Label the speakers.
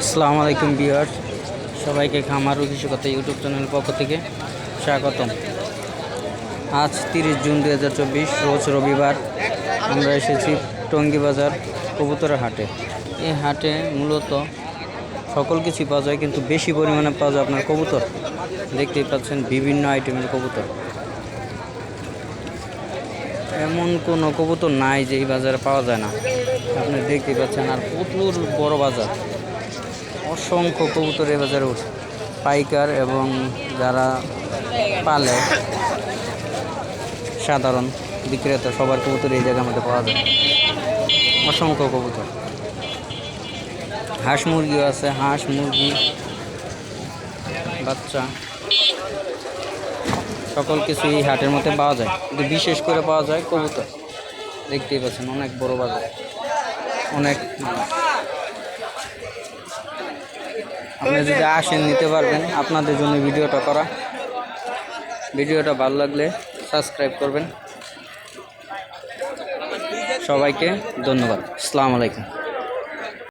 Speaker 1: আসসালামু আলাইকুম বিহার সবাইকে খামার কৃষিকতা ইউটিউব চ্যানেল পক্ষ থেকে স্বাগতম। আজ তিরিশ জুন দু হাজার চব্বিশ, রোজ রবিবার আমরা এসেছি টঙ্গী বাজার কবুতরের হাটে। এই হাটে মূলত সকল কিছু পাওয়া যায়, কিন্তু বেশি পরিমাণে পাওয়া যায় আপনার কবুতর। দেখতেই পাচ্ছেন বিভিন্ন আইটেমের কবুতর। এমন কোনো কবুতর নাই যে এই বাজারে পাওয়া যায় না। আপনি দেখতেই পাচ্ছেন আর প্রচুর বড় বাজার। অসংখ্য কবুতর এই বাজারে উঠে। পাইকার এবং যারা পালে, সাধারণ বিক্রেতা, সবার কবুতর এই জায়গার মধ্যে পাওয়া যায়। অসংখ্য কবুতর। হাঁস মুরগিও আছে, হাঁস, মুরগি, বাচ্চা। সকল কিছু এই হাটের মধ্যে পাওয়া যায়। কিন্তু বিশেষ করে পাওয়া যায় কবুতর। দেখতেই পাচ্ছেন, অনেক বড় বাজার। অনেক আপনি যদি আসেন নিতে পারবেন, আপনাদের জন্য ভিডিওটা করা। ভিডিওটা ভালো লাগলে সাবস্ক্রাইব করবেন। সবাইকে ধন্যবাদ। আসসালামু আলাইকুম।